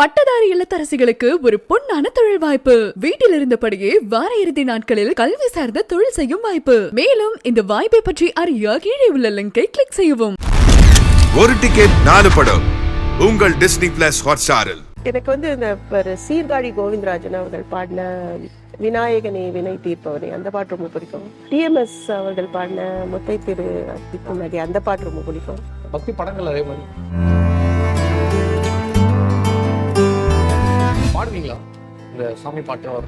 பட்டதாரி இல்லத்தரசிகளுக்கு ஒரு பொன்னான தொழில் வாய்ப்பு. வீட்டில் இருந்தபடியே வார இறுதி நாட்களில் கல்வி சார்ந்த தொழில் செய்யும் வாய்ப்பு. மேலும் இந்த வாய்ப்பை பற்றி அறிய கீழே உள்ள லிங்கை கிளிக் செய்யவும். ஒரு டிக்கெட் நாலு படம். உங்கள் டிஸ்னி பிளஸ் ஹாட்ஸ்டாரில் எனக்கு வந்து இந்த ஒரு சீர்காழி கோவிந்தராஜன் அவர்கள் பாடின விநாயகனே வினை தீர்ப்பவனே அந்த பாட்டு ரொம்ப பிடிக்கும். டிஎம்எஸ் அவர்கள் பாடின முத்தை திரு அந்த பாட்டு ரொம்ப பிடிக்கும். பக்தி படங்கள் அதே மாதிரி. பாடுவீங்களா? இந்த சாமி பாட்டு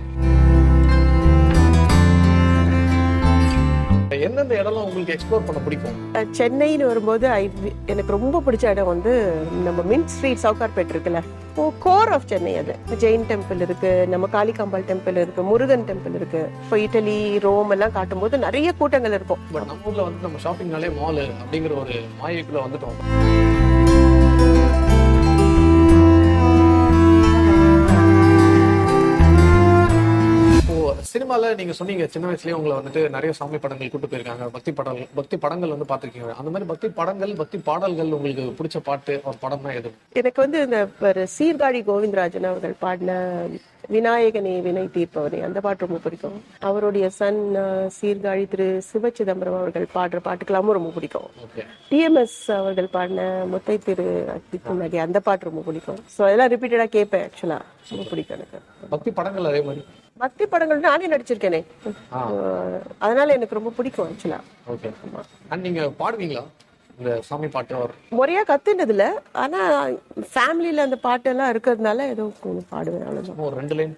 எந்தெந்த இடம்லாம் உங்களுக்கு எக்ஸ்ப்ளோர் பண்ண பிடிக்கும்? சென்னைன்னு வரும்போது ஐ எனக்கு ரொம்ப பிடிச்ச இடம் வந்து நம்ம மின் ஸ்ட்ரீட் சவுகார்பேட் இருக்குல்ல. ஓ கோர் ஆஃப் சென்னை அது. ஜெயின் டெம்பிள் இருக்கு நம்ம காளிகாம்பாள் டெம்பிள் இருக்கு முருகன் டெம்பிள் இருக்கு. இப்போ இட்டலி ரோம் எல்லாம் காட்டும்போது நிறைய கூட்டங்கள் இருக்கும். பட் நம்ம ஊர்ல வந்து நம்ம ஷாப்பிங்னாலே மால் அப்படிங்கிற ஒரு மாயைக்குள்ள வந்துட்டோம். இப்போ சினிமால நீங்க சொன்னீங்க சின்ன வயசுலயே உங்களை வந்துட்டு நிறைய சாமி படங்கள் கூட்டு போயிருக்காங்க. பக்தி படங்கள் பக்தி படங்கள் வந்து பார்த்திருக்கீங்க. அந்த மாதிரி பக்தி படங்கள் பக்தி பாடல்கள் உங்களுக்கு பிடிச்ச பாட்டு ஒரு படம்னா எது? எனக்கு வந்து இந்த சீர்காழி கோவிந்தராஜன் அவர்கள் பாடின விநாயகனே வினை தீர்ப்பவனே அந்த பாட்டு ரொம்ப பிடிக்கும். அவருடைய சன் சீர்காழி திரு சிவச்சிதம்பரம் அவர்கள் பாடுற பாட்டுக்கெல்லாமும் ரொம்ப பிடிக்கும். டிஎம்எஸ் அவர்கள் பாடின முத்தை திரு நதி அந்த பாட்டு ரொம்ப பிடிக்கும். ஸோ அதெல்லாம் ரிப்பீட்டடா கேட்பேன் ஆக்சுவலா ரொம்ப பிடிக்கும் எனக்கு. பக்தி படங்கள் அதே மாதிரி. பக்தி படங்கள் நானே நடிச்சிருக்கேனே. அதனால எனக்கு ரொம்ப பிடிக்கும் ஆக்சுவலா ஓகே. அண்ட் நீங்க பாடுவீங்களா? இந்த சாமி பாட்டு முறையா கத்துனது இல்ல ஆனா ஃபேமிலியில அந்த பாட்டெல்லாம் இருக்கிறதுனால ஏதோ பாடுவேன் அவ்வளவுதான். ஒரு ரெண்டு லைன்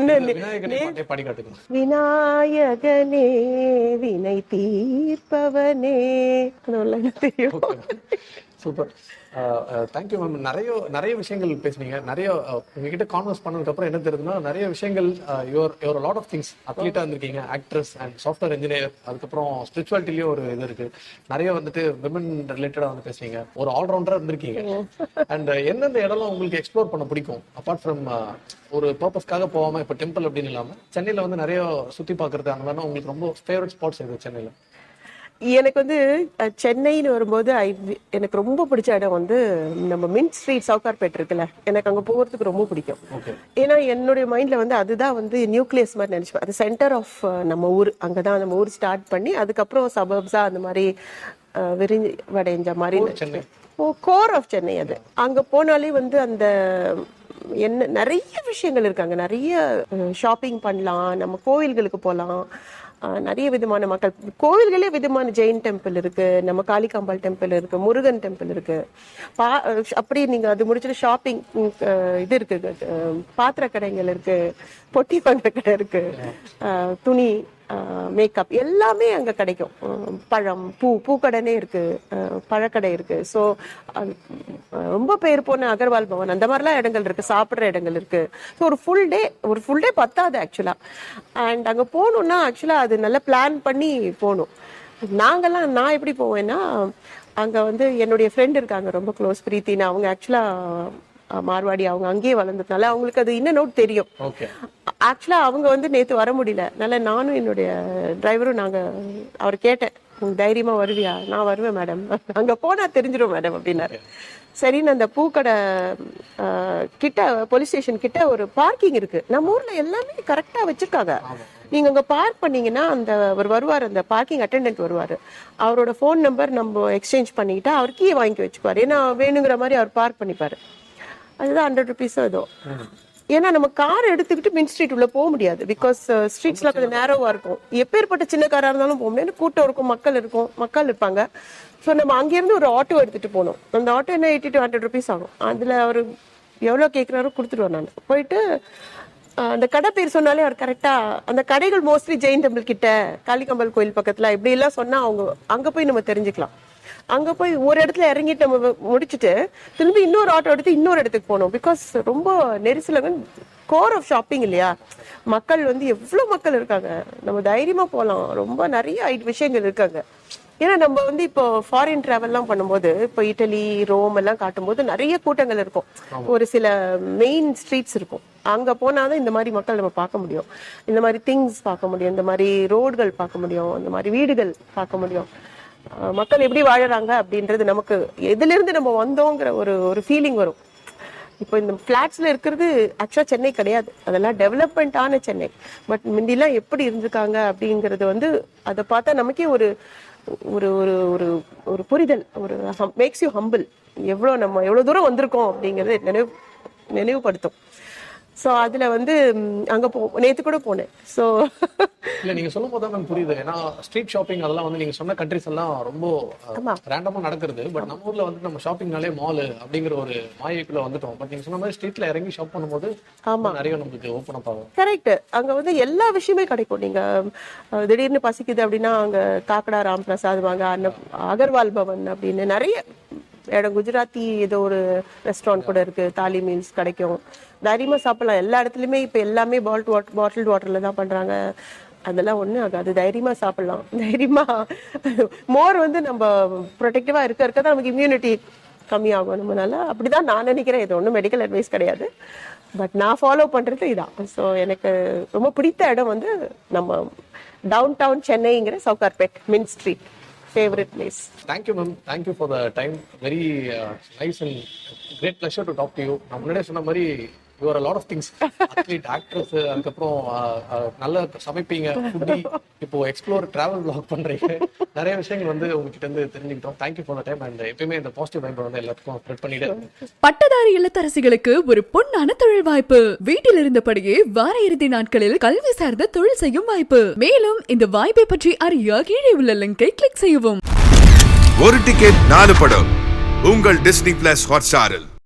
விநாயகனை பாட்டே வினை தீர்ப்பவனே. தெரியும். சூப்பர் தேங்க்யூ மேம் நிறைய நிறைய விஷயங்கள் பேசுனீங்க. நிறைய uh, உங்ககிட்ட கான்வர்ஸ் பண்ணதுக்கு அப்புறம் என்ன தெரியுதுன்னா நிறைய விஷயங்கள் your your lot of things அத்லீட்டா இருந்திருக்கீங்க. ஆக்ட்ரஸ் அண்ட் சாஃப்ட்வேர் இன்ஜினியர் அதுக்கப்புறம் ஸ்பிரிச்சுவாலிட்டிலயும் ஒரு இது இருக்கு. நிறைய வந்துட்டு விமன் ரிலேட்டடா வந்து பேசுனீங்க. ஒரு ஆல்ரவுண்டரா இருந்திருக்கீங்க. அண்ட் எந்தெந்த இடம்லாம் உங்களுக்கு எக்ஸ்ப்ளோர் பண்ண பிடிக்கும்? அப்பார்ட் ஃப்ரம் ஒரு பர்பஸ்க்காக போகாம இப்போ டெம்பிள் அப்படின்னு இல்லாம சென்னையில வந்து நிறைய சுத்தி பார்க்கறது அந்த மாதிரி உங்களுக்கு ரொம்ப ஃபேவரட் ஸ்பாட்ஸ் எது சென்னையில. எனக்கு வந்து சென்னைன்னு வரும்போது ஐ எனக்கு ரொம்ப பிடிச்ச இடம் வந்து நம்ம மின் ஸ்ட்ரீட் சவுகார்பேட் இருக்குல்ல. எனக்கு அங்க போகிறதுக்கு ரொம்ப பிடிக்கும். ஏன்னா என்னுடைய மைண்ட்ல வந்து அதுதான் வந்து நியூக்ளியஸ் மாதிரி நினைச்சுப்பேன். அது சென்டர் ஆஃப் நம்ம ஊர். அங்கதான் நம்ம ஊர் ஸ்டார்ட் பண்ணி அதுக்கப்புறம் சபப்ஸா அந்த மாதிரி விரிவடைஞ்ச மாதிரி Chennai. Oh core of Chennai அது. அங்க போனாலே வந்து அந்த என்ன நிறைய விஷயங்கள் இருக்காங்க. நிறைய ஷாப்பிங் பண்ணலாம். நம்ம கோவில்களுக்கு போகலாம் நிறைய விதமான மக்கள் கோவில்களே விதமான ஜெயின் டெம்பிள் இருக்கு நம்ம காளிகாம்பாள் டெம்பிள் இருக்கு முருகன் டெம்பிள் இருக்கு. பா அப்படி நீங்க அது முடிச்சுட்டு ஷாப்பிங் இது இருக்கு பாத்திர கடைகள் இருக்கு பொட்டி பண்ற கடை இருக்கு துணி மேக்கப் எல்லாமே அங்கே கிடைக்கும். பழம் பூ பூக்கடைனே இருக்குது பழக்கடை இருக்குது ஸோ ரொம்ப பேர் போன அகர்வால் பவன் அந்த மாதிரிலாம் இடங்கள் இருக்குது சாப்பிட்ற இடங்கள் இருக்குது ஸோ ஒரு ஃபுல் டே ஒரு ஃபுல் டே பத்தாது ஆக்சுவலாக அண்ட் அங்கே போகணுன்னா ஆக்சுவலாக அது நல்லா பிளான் பண்ணி போகணும். நாங்கள்லாம் நான் எப்படி போவேன்னா அங்கே வந்து என்னுடைய ஃப்ரெண்ட் இருக்காங்க ரொம்ப க்ளோஸ் பிரீத்தின்னு. அவங்க ஆக்சுவலாக மார்வாடி அவங்க அங்கேயே வளர்ந்ததுனால அவங்களுக்கு அது இன்னும் நோட் தெரியும். ஆக்சுவலாக அவங்க வந்து நேற்று வர முடியல. அதனால் நானும் என்னுடைய டிரைவரும் நாங்கள் அவர் கேட்டேன் "உங்க வருவியா? நான் வருவேன் மேடம் அங்கே போனால் தெரிஞ்சிடும் மேடம் அப்படின்னாரு. சரின்னு அந்த பூக்கடை கிட்ட போலீஸ் ஸ்டேஷன் கிட்ட ஒரு பார்க்கிங் இருக்கு. நம்ம ஊர்ல எல்லாமே கரெக்டா வச்சிருக்காங்க. நீங்க அங்க பார்க் பண்ணீங்கன்னா அந்த அவர் வருவார் அந்த பார்க்கிங் அட்டெண்டன்ட் வருவார். அவரோட ஃபோன் நம்பர் நம்ம எக்ஸ்சேஞ்ச் பண்ணிக்கிட்டா அவர் கீ வாங்கி வச்சுக்குவார் ஏன்னா வேணுங்கிற மாதிரி அவர் பார்க் பண்ணிப்பாரு. அதுதான் ஹண்ட்ரட் ருபீஸோ ஏதோ. ஏன்னா நம்ம கார் எடுத்துக்கிட்டு மின் ஸ்ட்ரீட் உள்ள போக முடியாது. பிகாஸ் uh, ஸ்ட்ரீட்ஸ்ல கொஞ்சம் நேரோவா இருக்கும். எப்பேற்பட்ட சின்ன காரா இருந்தாலும் போக முடியாது. கூட்டம் இருக்கும் மக்கள் இருக்கும் மக்கள் இருப்பாங்க. ஸோ நம்ம அங்கேருந்து ஒரு ஆட்டோ எடுத்துட்டு போனோம் அந்த ஆட்டோ என்ன எயிட்டி டு ஹண்ட்ரட் ருபீஸ் ஆகும். அதுல அவர் எவ்வளோ கேட்குறாரோ கொடுத்துருவேன் நான். போயிட்டு அந்த கடை பேர் சொன்னாலே அவர் கரெக்டா அந்த கடைகள் மோஸ்ட்லி ஜெயின் டெம்பிள் கிட்ட காளிகம்பல் கோயில் பக்கத்துல இப்படி எல்லாம் சொன்னா அவங்க அங்க போய் நம்ம தெரிஞ்சுக்கலாம். அங்க போய் ஒரு இடத்துல இறங்கிட்டு நம்ம முடிச்சிட்டு திரும்பி இன்னொரு ஆட்டோ எடுத்து இன்னொரு இடத்துக்கு போனோம். பிகாஸ் ரொம்ப நெரிசல கோர் ஆஃப் ஷாப்பிங் இல்லையா? மக்கள் வந்து எவ்வளவு மக்கள் இருக்காங்க. நம்ம தைரியமா போலாம். ரொம்ப நிறைய விஷயங்கள் இருக்காங்க. ஏன்னா நம்ம வந்து இப்போ ஃபாரின் டிராவல்லாம் பண்ணும்போது இப்போ இட்டலி ரோம் எல்லாம் காட்டும்போது நிறைய கூட்டங்கள் இருக்கும். ஒரு சில மெயின் ஸ்ட்ரீட்ஸ் இருக்கும். அங்க போனாதான் இந்த மாதிரி மக்கள் நம்ம பார்க்க முடியும். இந்த மாதிரி திங்ஸ் பார்க்க முடியும். இந்த மாதிரி ரோடுகள் பார்க்க முடியும். இந்த மாதிரி வீடுகள் பார்க்க முடியும். மக்கள் எப்படி வாழறாங்க அப்படின்றது நமக்கு எதுலேருந்து நம்ம வந்தோங்கிற ஒரு ஒரு ஃபீலிங் வரும். இப்போ இந்த ஃப்ளாட்ஸில் இருக்கிறது ஆக்சுவலாக சென்னை கிடையாது. அதெல்லாம் டெவலப்மெண்ட் ஆன சென்னை. பட் முந்திலாம் எப்படி இருந்திருக்காங்க அப்படிங்கிறது வந்து அதை பார்த்தா நமக்கே ஒரு ஒரு ஒரு ஒரு ஒரு புரிதல். ஒரு மேக்ஸ் யூ ஹம்பிள் எவ்வளோ நம்ம எவ்வளோ தூரம் வந்திருக்கோம் அப்படிங்கிறது நினைவு நினைவுபடுத்தும். ஸோ அதுல வந்து அங்க போ நேத்து கூட போனேன். ஸோ இல்ல நீங்க சொல்லும் போது தான் புரியுது. ஏன்னா ஸ்ட்ரீட் ஷாப்பிங் அதெல்லாம் வந்து நீங்க சொன்ன கண்ட்ரிஸ் எல்லாம் ரொம்ப ஆமா. ரேண்டமா நடக்கிறது. பட் நம்ம ஊர்ல வந்து நம்ம ஷாப்பிங்னாலே மால் அப்படிங்கிற ஒரு மாயைக்குள்ள வந்துட்டோம். பட் நீங்க சொன்ன மாதிரி ஸ்ட்ரீட்ல இறங்கி ஷாப் பண்ணும்போது நிறைய நம்மளுக்கு ஓப்பன் அப் ஆகும். கரெக்ட் அங்க வந்து எல்லா விஷயமே கிடைக்கும். நீங்க அஹ், திடீர்னு பசிக்குது அப்படின்னா அங்க காக்கடா ராம் பிரசாத் வாங்க அன்ன அகர்வால் பவன் அப்படின்னு நிறைய இடம் குஜராத்தி ஏதோ ஒரு ரெஸ்டாரண்ட் கூட இருக்கு. தாலி மீல்ஸ் கிடைக்கும். தைரியமா சாப்பிடலாம். எல்லா இடத்துலயுமே இப்ப எல்லாமே பால்ட் வாட்டர் பாட்டில் வாட்டர்ல தான் பண்றாங்க. அதெல்லாம் ஒன்றும் ஆகாது. தைரியமாக சாப்பிடலாம். தைரியமாக மோர் வந்து நம்ம ப்ரொடெக்டிவாக இருக்க இருக்க தான் நமக்கு இம்யூனிட்டி கம்மியாகும். நம்மளால அப்படிதான் நான் நினைக்கிறேன். இது ஒன்றும் மெடிக்கல் அட்வைஸ் கிடையாது. பட் நான் ஃபாலோ பண்ணுறது இதான். ஸோ எனக்கு ரொம்ப பிடித்த இடம் வந்து நம்ம down down சென்னைங்கிற Sowcarpet Mint Street favourite place thank you ma'am thank you for the time very nice and great pleasure to talk to you நான் முன்னாடியே சொன்ன மாதிரி your lot of things athlete actress அதுக்கப்புறம் நல்ல சமைப்பீங்க ஃபுட்டி இப்போ explore travel black பண்றீங்க. நிறைய விஷயங்கள் வந்து உங்ககிட்ட இருந்து தெரிஞ்சுக்கிட்டோம். தேங்க்யூ ஃபார் டைம் அண்ட் எப்பயுமே இந்த பாசிட்டிவ் வைப் வந்து எல்லாத்துக்கும் ஸ்ப்ரெட் பண்ணிட்டு பட்டதாரி இல்லத்தரசிகளுக்கு ஒரு பொன்னான தொழில் வாய்ப்பு. வீட்டில் இருந்தபடியே வார இறுதி நாட்களில் கல்வி சார்ந்த தொழில் செய்யும் வாய்ப்பு. மேலும் இந்த வாய்ப்பை பற்றி அறிய கீழே உள்ள லிங்கை கிளிக் செய்யவும். ஒரு டிக்கெட் நாலு படம். உங்கள் டிஸ்னி பிளஸ் ஹாட் ஸ்டாரில்